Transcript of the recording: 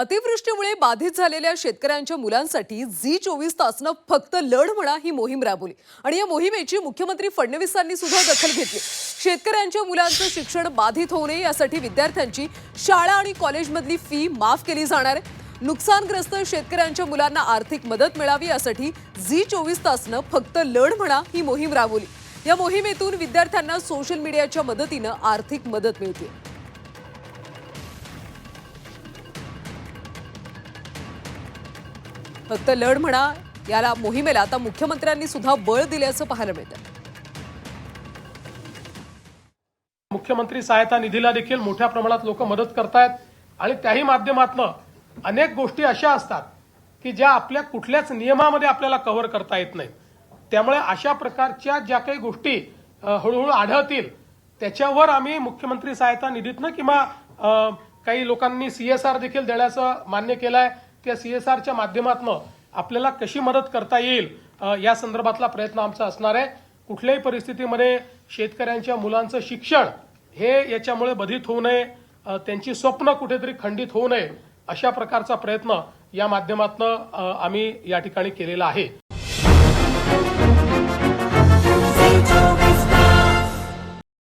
अतिवृष्टीमुळे बाधित झालेल्या शेतकऱ्यांच्या मुलांसाठी झी चोवीस तासनं फक्त लढ म्हणा ही मोहीम राबवली. आणि या मोहिमेची मुख्यमंत्री फडणवीसांनी सुद्धा दखल घेतली. शेतकऱ्यांच्या मुलांचं शिक्षण बाधित होऊ नये यासाठी विद्यार्थ्यांची शाळा आणि कॉलेजमधली फी माफ केली जाणार आहे. नुकसानग्रस्त शेतकऱ्यांच्या मुलांना आर्थिक मदत मिळावी यासाठी झी चोवीस तासनं फक्त लढ म्हणा ही मोहीम राबवली. या मोहिमेतून विद्यार्थ्यांना सोशल मीडियाच्या मदतीनं आर्थिक मदत मिळते. फक्त लढ म्हणा याला मोहिमेला आता मुख्यमंत्र्यांनी सुद्धा बळ दिल्याचं पाहायला मिळतं मुख्यमंत्री सहायता निधीला देखील मोठ्या प्रमाणात लोक मदत करतायत आणि त्याही माध्यमातनं अनेक गोष्टी अशा असतात की ज्या आपल्या कुठल्याच नियमामध्ये आपल्याला कव्हर करता येत नाहीत. त्यामुळे अशा प्रकारच्या ज्या काही गोष्टी हळूहळू आढळतील त्याच्यावर आम्ही मुख्यमंत्री सहायता निधीतनं किंवा काही लोकांनी सीएसआर देखील देण्याचं मान्य केलं आहे त्या सीएसआरच्या माध्यमातून आपल्याला कशी मदत करता येईल या संदर्भातला प्रयत्न आमचा असणार आहे. कुठल्याही परिस्थितीमध्ये शेतकऱ्यांच्या मुलांचं शिक्षण हे याच्यामुळे बधित होऊ नये त्यांची स्वप्न कुठेतरी खंडित होऊ नये अशा प्रकारचा प्रयत्न या माध्यमातून आम्ही या ठिकाणी केलेला आहे.